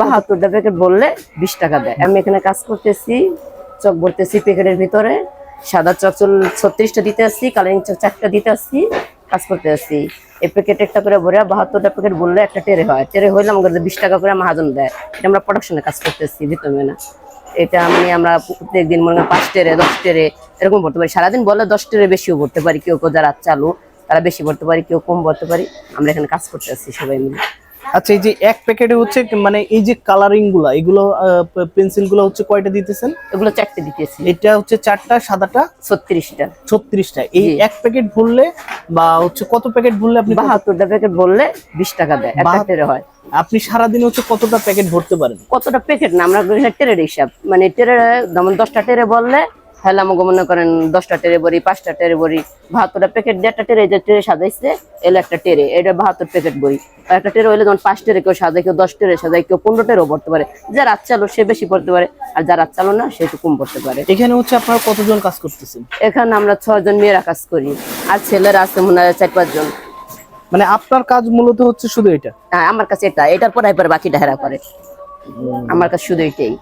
বাহাত্তরটা packet বললে বিশ টাকা দেয়। আমি এখানে কাজ করতেছি, চক ভরতেছি প্যাকেটের ভিতরে। সাদা চক ছত্রিশটা দিতে আসছি কালারিং চক চারটা দিতে আসছি, কাজ করতে আসছি। এই প্যাকেট একটা করে ভরে বাহাত্তরটা প্যাকেট বললে একটা টেরে হয়। টেরে হইলে আমাকে বিশ টাকা করে মাহাজন দেয়। এটা আমরা প্রোডাকশনে কাজ করতেছি, ভিতরে এটা আমি, আমরা প্রত্যেক দিন মনে করেন পাঁচ টেরে, দশ টেরে, এরকম ভরতে পারি। সারাদিন বললে দশ টেরে বেশিও ভরতে পারি, কেউ কেউ যারা চালু, তারা বেশি ভরতে পারি, কেউ কম ভরতে পারি। আমরা এখানে কাজ করতে আসছি সবাই মিলে। আচ্ছা এই যে এক প্যাকেটে হচ্ছে মানে এই যে কালারিংগুলা এগুলো পেন্সিলগুলো হচ্ছে কয়টা দিতেছেন? এগুলো চারটে দিতেছি। এটা হচ্ছে চারটা সাদাটা? ছত্রিশটা। ছত্রিশটা। এই এক প্যাকেট ভুললে বা হচ্ছে কত প্যাকেট ভুললে আপনি বাহাত্তরটা প্যাকেট বললে বিশ টাকা দেয় টেরে হয়। আপনি সারাদিন হচ্ছে কতটা প্যাকেট ভরতে পারেন? কতটা প্যাকেট না আমরা টেরের হিসাব। মানে টেরে যেমন দশটা টেরে বললে তাহলে আমাকে মনে করেন দশটা টেরে বড়ি পাঁচটা টেরে বড়ি বাহাত্তরটা প্যাকেট দেড়টা টেরে যে টেরে সাজাইছে এলো একটা টেরে এটা বাহাত্তর প্যাকেট বড়ি আর একটা টেরে হইলে যেমন পাঁচ টেরে কেউ সাজায় কেউ দশ টেরে সাজায় কেউ পনেরো টেরেও পড়তে পারে। যার রাত চালো সে বেশি পড়তে পারে আর যার রাত চালো না সে একটু কম পড়তে পারে। এখানে হচ্ছে আপনারা কতজন কাজ করতেছেন? এখানে আমরা ছজন মেয়েরা কাজ করি আর ছেলেরা আছে মনে হয় চার পাঁচজন। মানে আপনার কাজ মূলত হচ্ছে শুধু এটা? হ্যাঁ আমার কাছে এটা এটার পরে এবার বাকিটা হেরা করে। আমার কাছে শুধু এটাই।